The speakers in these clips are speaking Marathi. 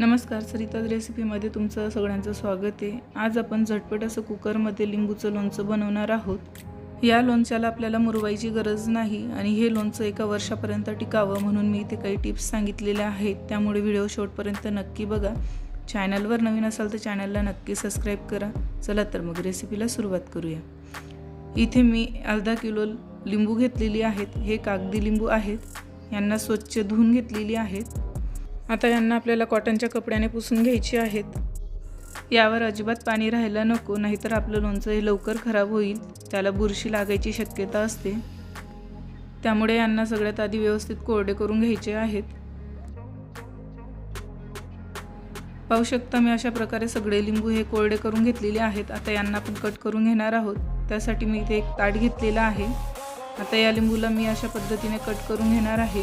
नमस्कार सरिताज रेसिपीमध्ये तुमचं सगळ्यांचं स्वागत आहे. आज आपण झटपट असं कुकरमध्ये लिंबूचं लोणचं बनवणार आहोत. या लोणच्याला आपल्याला मुरवायची गरज नाही आणि हे लोणचं एका वर्षापर्यंत टिकावं म्हणून मी इथे काही टिप्स सांगितलेल्या आहेत. त्यामुळे व्हिडिओ शेवटपर्यंत नक्की बघा. चॅनलवर नवीन असाल तर चॅनलला नक्की सबस्क्राईब करा. चला तर मग रेसिपीला सुरुवात करूया. इथे मी अर्धा किलो लिंबू घेतलेली आहेत. हे कागदी लिंबू आहेत. यांना स्वच्छ धुवून घेतलेली आहेत. आता यांना आपल्याला कॉटनच्या कपड्याने पुसून घ्यायची आहेत. यावर अजिबात पाणी राहायला नको नाहीतर आपलं लोणचं हे लवकर खराब होईल. त्याला बुरशी लागायची शक्यता असते. त्यामुळे यांना सगळ्यात आधी व्यवस्थित कोरडे करून घ्यायचे आहेत. पाहू शकता मी अशा प्रकारे सगळे लिंबू हे कोरडे करून घेतलेले आहेत. आता यांना आपण कट करून घेणार आहोत. त्यासाठी मी इथे एक ताट घेतलेला आहे. आता या लिंबूला मी अशा पद्धतीने कट करून घेणार आहे.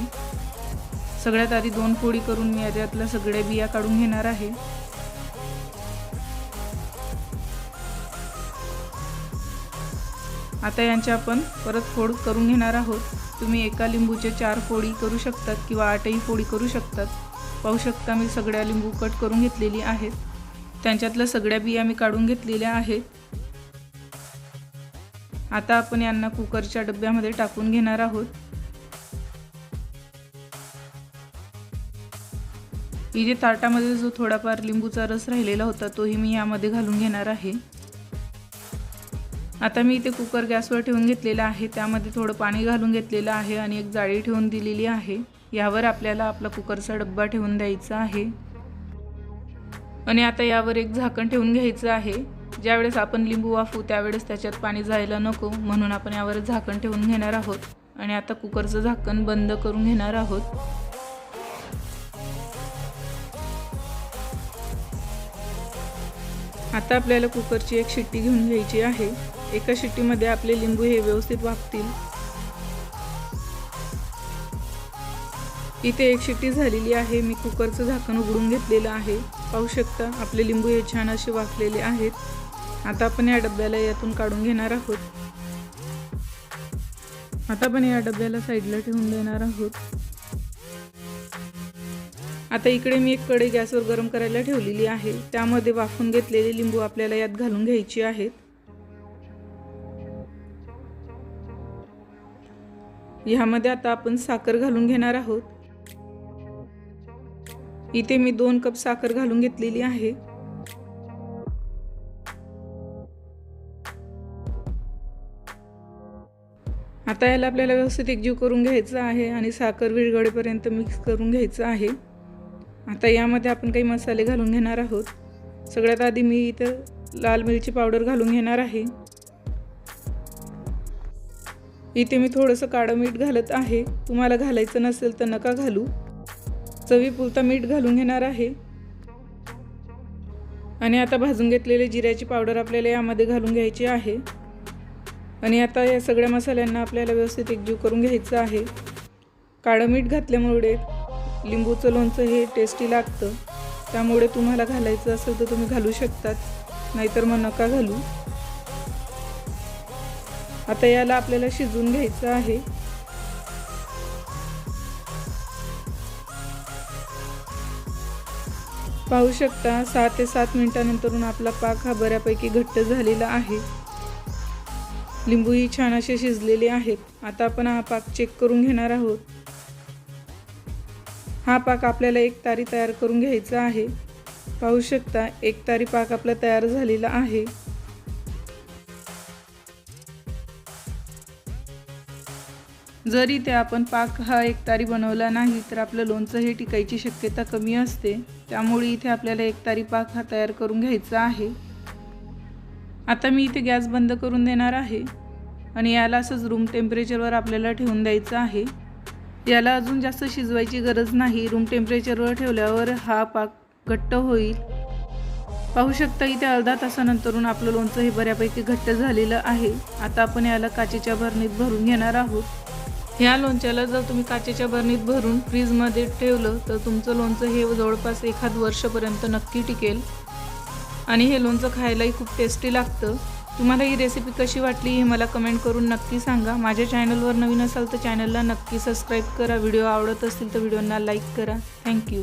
सगळ्यात आधी दोन फोडी करून मी याच्यातल्या सगळ्या बिया काढून घेणार आहे. आता यांच्या आपण परत फोड करून घेणार आहोत. तुम्ही एका लिंबूचे चार फोडी करू शकतात किंवा आठही फोडी करू शकतात. पाहू शकता मी सगळ्या लिंबू कट करून घेतलेली आहेत. त्यांच्यातल्या सगळ्या बिया मी काढून घेतलेल्या आहेत. आता आपण यांना कुकरच्या डब्यामध्ये टाकून घेणार आहोत. इथे ताटामध्ये जो थोडाफार लिंबूचा रस राहिलेला होता तोही मी यामध्ये घालून घेणार आहे. आता मी इथे कुकर गॅसवर ठेवून घेतलेला आहे. त्यामध्ये थोडं पाणी घालून घेतलेलं आहे आणि एक जाळी ठेवून दिलेली आहे. यावर आपल्याला आपला कुकरचा डब्बा ठेवून द्यायचा आहे. आणि आता यावर एक झाकण ठेवून घ्यायचं आहे. ज्यावेळेस आपण लिंबू वाफू त्यावेळेस त्याच्यात पाणी जायला नको म्हणून आपण यावर झाकण ठेवून घेणार आहोत. आणि आता कुकरचं झाकण बंद करून घेणार आहोत. आता आपल्याला कुकरची एक शिट्टी घेऊन घ्यायची आहे. एका शिट्टीमध्ये आपले लिंबू हे व्यवस्थित वाफतील. इथे एक शिट्टी झालेली आहे. मी कुकरचं झाकण उघडून घेतलेलं आहे. पाहू शकता आपले लिंबू हे छान असे वाफलेले आहेत. आता आपण या डब्याला यातून काढून घेणार आहोत. आता आपण या डब्याला साईडला ठेवून देणार आहोत. आता इकडे मी एक कढई गॅसवर गरम करायला ठेवलेली आहे. त्यामध्ये वाफून घेतलेले लिंबू आपल्याला यात घालून घ्यायची आहेत. ह्यामध्ये आता आपण साखर घालून घेणार आहोत. इथे मी दोन कप साखर घालून घेतलेली आहे. आता याला आपल्याला व्यवस्थित एकजीव करून घ्यायचं आहे आणि साखर विरघळेपर्यंत मिक्स करून घ्यायचं आहे. आता यामध्ये आपण काही मसाले घालून घेणार आहोत. सगळ्यात आधी मी इथं लाल मिरची पावडर घालून घेणार आहे. इथे मी थोडंसं काळं मीठ घालत आहे. तुम्हाला घालायचं नसेल तर नका घालू. चवीपुरता मीठ घालून घेणार आहे. आणि आता भाजून घेतलेले जिऱ्याची पावडर आपल्याला यामध्ये घालून घ्यायची आहे. आणि आता या सगळ्या मसाल्यांना आपल्याला व्यवस्थित एकजीव करून घ्यायचं आहे. काळं मीठ घातल्यामुळे लिंबूचं लोणचं हे टेस्टी लागतं. त्यामुळे तुम्हाला घालायचं असेल तर तुम्ही घालू शकतात. नाहीतर मग नका घालू. आता याला आपल्याला शिजवून घ्यायचं आहे. पाहू शकता सहा ते सात मिनिटानंतरून आपला पाक हा बऱ्यापैकी घट्ट झालेला आहे. लिंबूही छान असे शिजलेले आहेत. आता आपण हा पाक चेक करून घेणार आहोत. हा पाक आपल्याला एक तारी तयार करून घ्यायचा आहे. पाहू शकता एक तारी पाक आपला तयार झालेला आहे. जरी ते आपण पाक हा एक तारी बनवला नाही तर आपलं लोणचं हे टिकायची शक्यता कमी असते. त्यामुळे इथे आपल्याला एक तारी पाक हा तयार करून घ्यायचा आहे. आता मी इथे गॅस बंद करून देणार आहे. आणि याला असंच रूम टेम्परेचरवर आपल्याला ठेवून द्यायचं आहे. याला अजून जास्त शिजवायची गरज नाही. रूम टेम्परेचरवर ठेवल्यावर हा पाक घट्ट होईल. पाहू शकता इथे अर्धा तासानंतरून आपलं लोणचं हे बऱ्यापैकी घट्ट झालेलं आहे. आता आपण याला काचेच्या भरणीत भरून घेणार आहोत. ह्या लोणच्याला जर तुम्ही काचेच्या भरणीत भरून फ्रीजमध्ये ठेवलं तर तुमचं लोणचं हे जवळपास एखाद वर्षपर्यंत नक्की टिकेल. आणि हे लोणचं खायलाही खूप टेस्टी लागतं. तुम्हाला ही रेसिपी कशी वाटली हे मला कमेंट करून नक्की सांगा. माझ्या चॅनलवर नवीन असाल तर चॅनलला नक्की सबस्क्राईब करा. व्हिडिओ आवडत असतील तर व्हिडिओना लाईक करा. थँक्यू